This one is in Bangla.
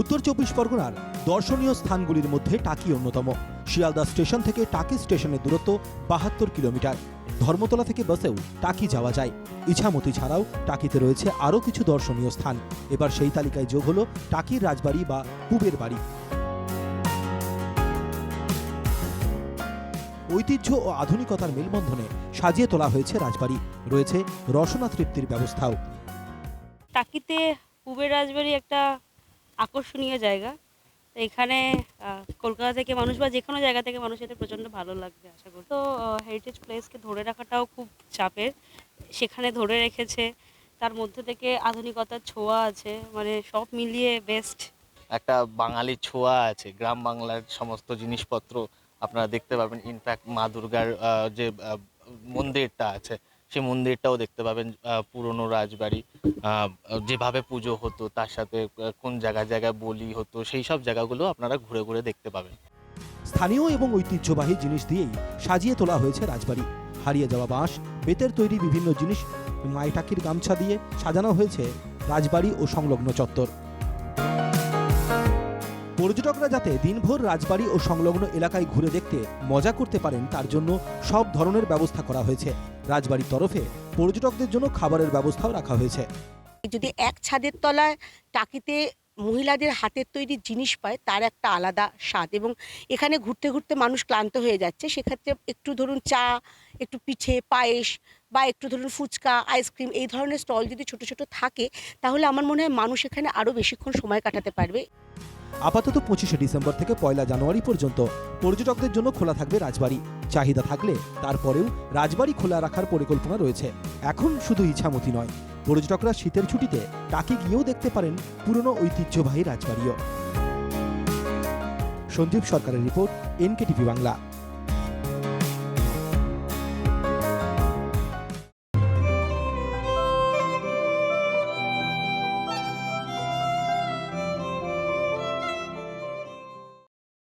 উত্তর চব্বিশ পরগনার দর্শনীয় স্থানগুলির মধ্যে টাকি অন্যতম। শিয়ালদা স্টেশন থেকে টাকি স্টেশনের দূরত্ব বাহাত্তর কিলোমিটার। ধর্মতলা থেকে বাসেও টাকি যাওয়া যায়। ইছামতি ছাড়াও টাকিতে রয়েছে আরও কিছু দর্শনীয় স্থান। এবার সেই তালিকায় যোগ হলো টাকির রাজবাড়ি বা পুবের বাড়ি। ঐতিহ্য ও আধুনিকতার মেলবন্ধনে সাজিয়ে তোলা হয়েছে রাজবাড়ি। রয়েছে রসনা তৃপ্তির ব্যবস্থাও। টাকিতে পুবের রাজবাড়ি একটা আকর্ষণীয় জায়গা। তো এখানে কলকাতা থেকে মানুষ বা যে কোনো জায়গা থেকে মানুষ এতে প্রচণ্ড ভালো লাগবে, আশা করি। তো হেরিটেজ প্লেসকে ধরে রাখাটাও খুব চাপের। সেখানে ধরে রেখেছে। তার মধ্যে থেকে আধুনিকতার ছোঁয়া আছে। মানে সব মিলিয়ে বেস্ট একটা বাঙালি ছোঁয়া আছে। গ্রাম বাংলার সমস্ত জিনিসপত্র আপনারা দেখতে পাবেন ইনফ্যাক্ট মা দুর্গার যে মন্দিরটা আছে সেই মন্দিরটাও দেখতে পাবেন পুরনো রাজবাড়ি যেভাবে পুজো হতো, তার সাথে কোন জায়গায় জায়গায় বলি হতো, সেই সব জায়গাগুলো আপনারা ঘুরে ঘুরে দেখতে পাবেন। স্থানীয় এবং ঐতিহ্যবাহী জিনিস দিয়েই সাজিয়ে তোলা হয়েছে রাজবাড়ি। হারিয়ে যাওয়া বাঁশ, বেতের তৈরি বিভিন্ন জিনিস মাইটাকির গামছা দিয়ে সাজানো হয়েছে রাজবাড়ি ও সংলগ্ন চত্বর। পর্যটকরা যাতে দিনভর রাজবাড়ি ও সংলগ্ন এলাকায় ঘুরে দেখতে মজা করতে পারেন, তার জন্য সব ধরনের ব্যবস্থা করা হয়েছে। রাজবাড়ির তরফে পর্যটকদের জন্য খাবারের ব্যবস্থাও রাখা হয়েছে। যদি এক ছাদের তলায় টাকিতে মহিলাদের হাতের তৈরি জিনিস পায়, তার একটা আলাদা স্বাদ এবং এখানে ঘুরতে ঘুরতে মানুষ ক্লান্ত হয়ে যাচ্ছে। সেক্ষেত্রে একটু ধরুন চা, একটু পিঠে, পায়েস বা একটু ধরুন ফুচকা, আইসক্রিম এই ধরনের স্টল যদি ছোট ছোট থাকে, তাহলে আমার মনে হয় মানুষ এখানে আরও বেশিক্ষণ সময় কাটাতে পারবে। আপাতত পঁচিশে ডিসেম্বর থেকে পয়লা জানুয়ারি পর্যন্ত পর্যটকদের জন্য খোলা থাকবে রাজবাড়ি। চাহিদা থাকলে তারপরেও রাজবাড়ি খোলা রাখার পরিকল্পনা রয়েছে। এখন শুধু ইছামতি নয়, পর্যটকরা শীতের ছুটিতে টাকি গিয়েও দেখতে পারেন পুরনো ঐতিহ্যবাহী রাজবাড়িও। সঞ্জীব সরকারের রিপোর্ট, এনকেটিভি বাংলা।